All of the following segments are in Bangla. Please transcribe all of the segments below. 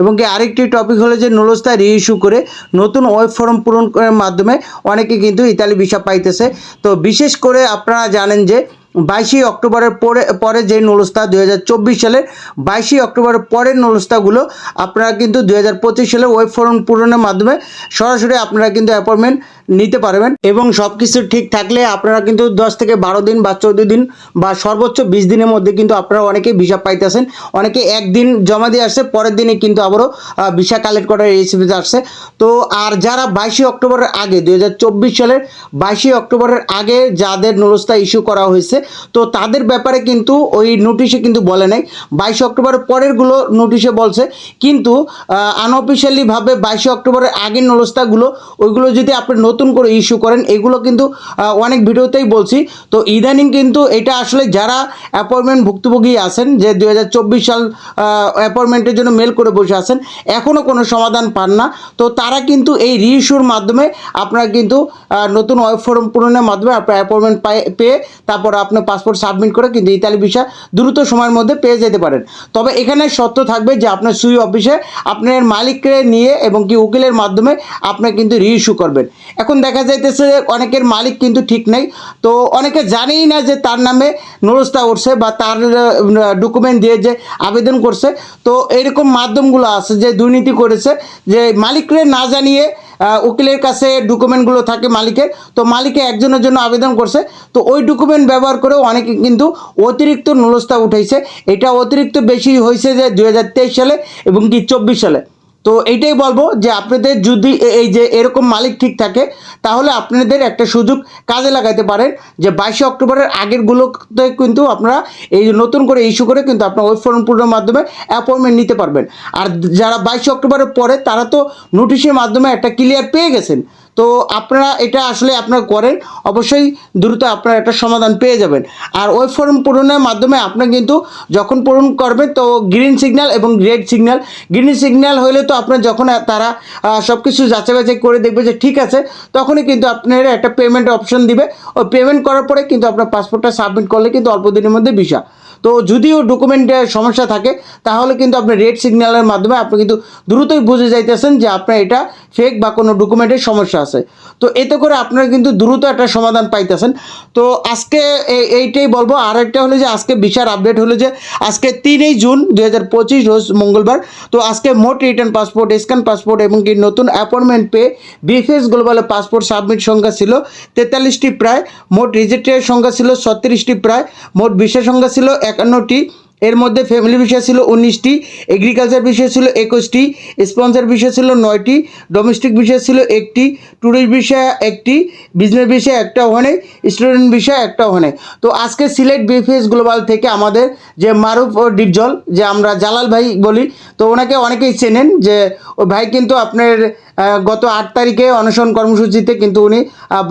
এবং কি আরেকটি টপিক হলো যে নুলস্তা রিইস্যু করে নতুন ওয়েব ফর্ম পূরণ করার মাধ্যমে অনেকে কিন্তু ইতালি ভিসা পাইতেছে। তো বিশেষ করে আপনারা জানেন যে বাইশে অক্টোবরের পরে পরে যে নুলস্তা দু হাজার চব্বিশ সালের বাইশে অক্টোবরের পরের নুলস্তাগুলো আপনারা কিন্তু দু হাজার পঁচিশ সালে ওয়েব ফর্ম পূরণের মাধ্যমে সরাসরি আপনারা কিন্তু অ্যাপয়েন্টমেন্ট নিতে পারবেন এবং সব কিছু ঠিক থাকলে আপনারা কিন্তু দশ থেকে বারো দিন বা চৌদ্দ দিন বা সর্বোচ্চ বিশ দিনের মধ্যে কিন্তু আপনারা অনেকেই ভিসা পাইতেছেন। অনেকে একদিন জমা দিয়ে আসছে, পরের দিনে কিন্তু আবারও ভিসা কালেক্ট করার রেসিপিতে আসছে। তো আর যারা বাইশে অক্টোবরের আগে দু হাজার চব্বিশ সালের বাইশে অক্টোবরের আগে যাদের নুরস্তা ইস্যু করা হয়েছে, তো তাদের ব্যাপারে কিন্তু ওই নোটিশে কিন্তু বলে নাই। বাইশে অক্টোবরের পরেরগুলো নোটিশে বলছে। কিন্তু আনঅফিসিয়ালিভাবে বাইশে অক্টোবরের আগের নুরস্তাগুলো, ওইগুলো যদি আপনি নতুন করে ইস্যু করেন, এগুলো কিন্তু অনেক ভিডিওতেই বলছি। তো ইদানিং কিন্তু এটা আসলে যারা অ্যাপয়েন্টমেন্ট ভুক্তভোগী আছেন, যে দু হাজার চব্বিশ সাল অ্যাপয়েন্টমেন্টের জন্য মেল করে বসে আছেন এখনও কোনো সমাধান পান না। তো তারা কিন্তু এই রিইস্যুর মাধ্যমে আপনারা কিন্তু নতুন ওয়েব ফর্ম পূরণের মাধ্যমে আপনার অ্যাপয়েন্টমেন্ট পেয়ে তারপর আপনার পাসপোর্ট সাবমিট করে কিন্তু ইতালি ভিসা দ্রুত সময়ের মধ্যে পেয়ে যেতে পারেন। তবে এখানে শর্ত থাকবে যে আপনার সুই অফিসে আপনার মালিককে নিয়ে এবং কি উকিলের মাধ্যমে আপনার কিন্তু রিইস্যু করবেন। এখন দেখা যাইতেছে অনেকের মালিক কিন্তু ঠিক নেই। তো অনেকে জানেই না যে তার নামে নুরস্তা উঠছে বা তার ডকুমেন্ট দিয়ে যে আবেদন করছে। তো এরকম মাধ্যমগুলো আছে যে দুর্নীতি করেছে যে মালিকরে না জানিয়ে উকিলের কাছে ডকুমেন্টগুলো থাকে মালিকের। তো মালিকে একজনের জন্য আবেদন করছে। তো ওই ডকুমেন্ট ব্যবহার করে অনেকে কিন্তু অতিরিক্ত নুরস্তা উঠাইছে। এটা অতিরিক্ত বেশি হয়েছে যে দু হাজার তেইশ সালে এবং কি চব্বিশ সালে। তো এইটাই বলব যে আপনাদের যদি এই যে এরকম মালিক ঠিক থাকে, তাহলে আপনাদের একটা সুযোগ কাজে লাগাতে পারেন যে বাইশে অক্টোবরের আগেরগুলোতে কিন্তু আপনারা এই নতুন করে ইস্যু করে কিন্তু আপনার ওয়েব ফর্ম পূরণের মাধ্যমে অ্যাপয়েন্টমেন্ট নিতে পারবেন। আর যারা বাইশে অক্টোবরের পরে তারা তো নোটিশের মাধ্যমে একটা ক্লিয়ার পেয়ে গেছেন। তো আপনারা এটা আসলে আপনারা করেন, অবশ্যই দ্রুত আপনারা একটা সমাধান পেয়ে যাবেন। আর ওই ফর্ম পূরণের মাধ্যমে আপনি কিন্তু যখন পূরণ করবেন, তো গ্রিন সিগন্যাল এবং রেড সিগন্যাল গ্রিন সিগন্যাল হলে তো আপনার যখন তারা সব কিছু যাচাই বাছাই করে দেখবে যে ঠিক আছে, তখনই কিন্তু আপনার একটা পেমেন্ট অপশন দিবে। ওই পেমেন্ট করার পরে কিন্তু আপনার পাসপোর্টটা সাবমিট করলে কিন্তু অল্প দিনের মধ্যে ভিসা তো যদিও ডকুমেন্টের সমস্যা থাকে, তাহলে কিন্তু আপনি রেড সিগন্যালের মাধ্যমে আপনি কিন্তু দ্রুতই বুঝে যাইতেছেন যে আপনার এটা ফেক বা কোনো ডকুমেন্টের সমস্যা আছে। তো এতে করে আপনারা কিন্তু দ্রুত একটা সমাধান পাইতেছেন। তো আজকে এই- এইটাই বলব। আর একটা হলো যে আজকে বিশাল আপডেট হলো যে আজকে তিনই জুন দুই হাজার পঁচিশ, রোজ মঙ্গলবার। তো আজকে মোট রিটার্ন পাসপোর্ট স্ক্যান পাসপোর্ট এবং কি নতুন অ্যাপয়েন্টমেন্ট পেয়ে বিএফএস গ্লোবালে পাসপোর্ট সাবমিট সংখ্যা ছিল তেতাল্লিশটি প্রায়, মোট রিজেক্টের সংখ্যা ছিল ছত্রিশটি প্রায়, মোট বিশ্বের সংখ্যা ছিল একান্নটি এর মধ্যে ফ্যামিলি বিষয় ছিল উনিশটি এগ্রিকালচার বিষয় ছিল একুশটি স্পন্সর বিষয় ছিল নয়টি ডোমেস্টিক বিষয় ছিল একটি ট্যুরিস্ট বিষয় একটি বিজনেস বিষয় একটা ওখানে স্টুডেন্ট বিষয় একটা ওখানে। তো আজকে সিলেট বিএফএস গ্লোবাল থেকে আমাদের যে মারুফ ও ডিপজল, যে আমরা জালাল ভাই বলি, তো ওনাকে অনেকেই চেনেন যে ওই ভাই কিন্তু আপনার গত আট তারিখে অনশন কর্মসূচিতে কিন্তু উনি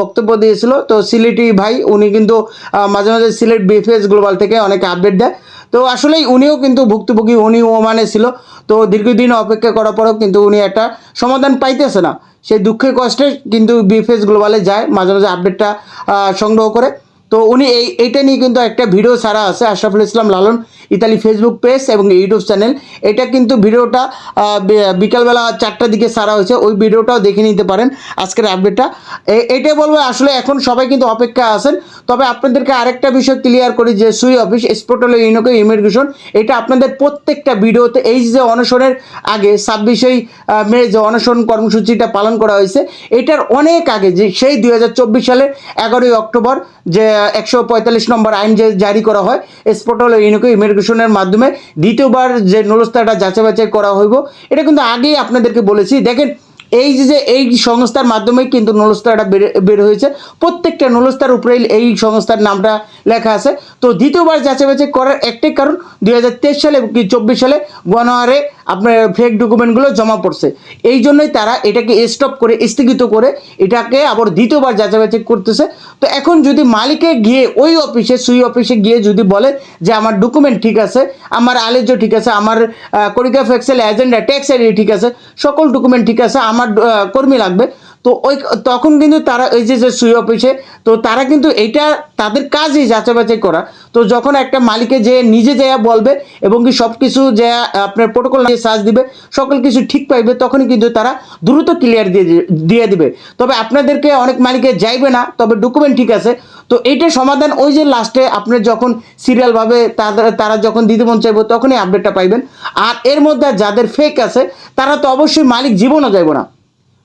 বক্তব্য দিয়েছিল। তো সিলেটি ভাই, উনি কিন্তু মাঝে মাঝে সিলেট বিএফএস গ্লোবাল থেকে অনেক আপডেট দেয়। তো আসলেই উনিও কিন্তু ভুক্তভোগী উনি ওমানে ছিল। তো দীর্ঘদিন অপেক্ষা করার পরেও কিন্তু উনি একটা সমাধান পাইতেছে না। সেই দুঃখে কষ্টে কিন্তু বিফেস গ্লোবালে যায়, মাঝে মাঝে আপডেটটা সংগ্রহ করে। তো উনি এই, এইটা নিয়ে কিন্তু একটা ভিডিও ছাড়া আছে, Ashraful Islam Lalon, Italy Facebook page এবং ইউটিউব চ্যানেল এটা কিন্তু ভিডিওটা বিকালবেলা চারটার দিকে ছাড়া হয়েছে, ওই ভিডিওটাও দেখে নিতে পারেন আজকের আপডেটটা এ- এইটাই বলব, আসলে এখন সবাই কিন্তু অপেক্ষা আছেন, তবে আপনাদেরকে আরেকটা বিষয় ক্লিয়ার করি যে সুই অফিস স্পোর্টাল ইউনিকে ইমিগ্রেশন এটা আপনাদের প্রত্যেকটা ভিডিওতে, এই যে অনশনের আগে ছাব্বিশেই মে যে অনশন কর্মসূচিটা পালন করা হয়েছে, এটার অনেক আগে, যে সেই দু হাজার চব্বিশ সালের এগারোই অক্টোবর, যে একশো পঁয়তাল্লিশ নম্বর আইন যে জারি করা হয় স্পটল ইউনিকো ইমিগ্রেশনের মাধ্যমে দ্বিতীয়বার যে নুরস্তাটা যাচাই বাছাই করা হইব, এটা কিন্তু আগেই আপনাদেরকে বলেছি। দেখেন এই যে এই সংস্থার মাধ্যমে কিন্তু নুলস্তাটা বের- হয়েছে, প্রত্যেকটা নুলস্তার উপরেই এই সংস্থার নামটা লেখা আছে। তো দ্বিতীয়বার যাচাই করার একটাই কারণ, দুই হাজার তেইশ সালে কি চব্বিশ সালে গণহারে আপনার ফেক ডকুমেন্টগুলো জমা পড়ছে। এই জন্যই তারা এটাকে স্টপ করে, স্থগিত করে এটাকে আবার দ্বিতীয়বার যাচাই করতেছে। তো এখন যদি মালিকে গিয়ে, ওই অফিসে, সুই অফিসে গিয়ে যদি বলে যে আমার ডকুমেন্ট ঠিক আছে, আমার আলেজ্য ঠিক আছে, আমার করিকা ফেক্সেল এজেন্ডা ট্যাক্স আইডি ঠিক আছে, সকল ডকুমেন্ট ঠিক আছে, আমার আহ, কর্মী লাগবে। তো ওই তখন কিন্তু তারা এই যে যে সুই অফিসে তো তারা কিন্তু এটা তাদের কাজই যাচাই বাছাই করা। তো যখন একটা মালিকে যে নিজে যা বলবে এবং কি সব কিছু যে আপনার প্রোটোকল নিয়ে সার্চ দিবে, সকল কিছু ঠিক পাইবে, তখনই কিন্তু তারা দ্রুত ক্লিয়ার দিয়ে দিয়ে দিবে। তবে আপনাদেরকে অনেক মালিকে যাইবে না, তবে ডকুমেন্ট ঠিক আছে। তো এইটা সমাধান ওই যে লাস্টে আপনার যখন সিরিয়ালভাবে তাদের তারা যখন দিতে মন চাইব, তখনই আপডেটটা পাইবেন। আর এর মধ্যে যাদের ফেক আছে, তারা তো অবশ্যই মালিক জীবনও যাইব না।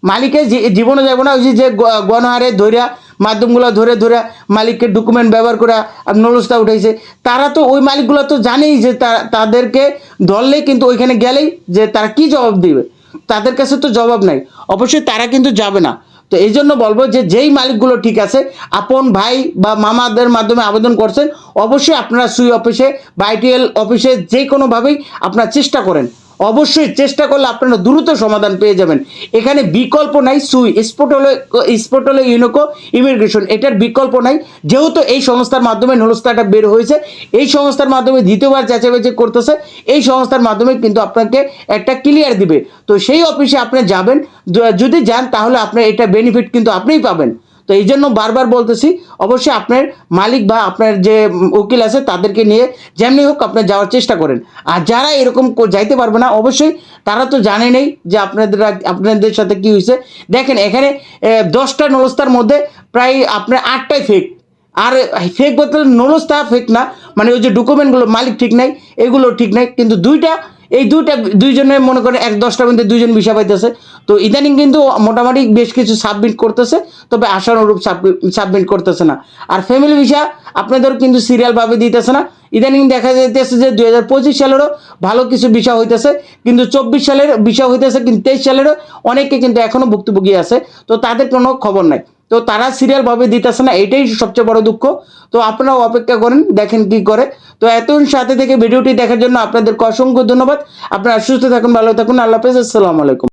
মালিকের জীবনে যাব না, ওই যে গণহারে ধৈরা মাধ্যমগুলো ধরে ধরে মালিকের ডকুমেন্ট ব্যবহার করে নলস্তা উঠাইছে। তারা তো ওই মালিকগুলো তো জানেই যে তাদেরকে ধরলেই কিন্তু ওইখানে গেলেই যে তারা কি জবাব দিবে। তাদের কাছে তো জবাব নাই। অবশ্যই তারা কিন্তু যাবে না। তো এই জন্য বলব যে যেই মালিকগুলো ঠিক আছে, আপন ভাই বা মামাদের মাধ্যমে আবেদন করছেন, অবশ্যই আপনারা সুই অফিসে বা আইটিএল অফিসে যে কোনোভাবেই আপনারা চেষ্টা করেন। অবশ্যই চেষ্টা করলে আপনারা দ্রুত সমাধান পেয়ে যাবেন। এখানে বিকল্প নাই, সুই স্পোর্ট হলো ইউনোকো ইমিগ্রেশন, এটার বিকল্প নাই। যেহেতু এই সংস্থার মাধ্যমে নুলস্তাটা বের হয়েছে, এই সংস্থার মাধ্যমে দ্বিতীয়বার বাছাই করতেছে, এই সংস্থার মাধ্যমে কিন্তু আপনাকে একটা ক্লিয়ার দিবে। তো সেই অফিসে আপনি যাবেন যদি যান তাহলে আপনার এটা বেনিফিট কিন্তু আপনিই পাবেন। তো এই জন্য বারবার বলতেছি, অবশ্যই আপনার মালিক বা আপনার যে উকিল আছে তাদেরকে নিয়ে যেমনি হোক আপনি যাওয়ার চেষ্টা করেন। আর যারা এরকম যাইতে পারবে না, অবশ্যই তারা তো জানে নেই যে আপনাদের আপনাদের সাথে কি হয়েছে দেখেন, এখানে দশটা নলস্তার মধ্যে প্রায় আপনার আটটাই ফেক আর ফেক বলতে নলস্তা ফেক না মানে ওই যে ডকুমেন্টগুলো মালিক ঠিক নাই, এগুলো ঠিক নাই, কিন্তু দুইটা এই দুইটা দুইজনে মনে করেন এক দশটার মধ্যে দুইজন ভিসা পাইতেছে। তো ইদানিং কিন্তু মোটামুটি বেশ কিছু সাবমিট করতেছে, তবে আশানুরূপ সাবমিট করতেছে না। আর ফ্যামিলি ভিসা আপনাদের কিন্তু সিরিয়ালভাবে দিতেছে না। ইদানিং দেখা যাইতেছে যে দুই হাজার পঁচিশ সালেরও ভালো কিছু বিষয় হইতেছে, কিন্তু চব্বিশ সালের বিষয় হইতেছে, কিন্তু তেইশ সালেরও অনেকে কিন্তু এখনও ভুক্তভোগী আছে। তো তাদের কোনো খবর নাই। তো তারা সিরিয়ালভাবে দিতেছে না, এটাই সবচেয়ে বড় দুঃখ। তো আপনারা অপেক্ষা করেন, দেখেন কি করে। তো এত সাথে থেকে ভিডিওটি দেখার জন্য আপনাদেরকে অসংখ্য ধন্যবাদ। আপনারা সুস্থ থাকুন, ভালো থাকুন। আল্লাহ হাফেজ, আসসালামু আলাইকুম।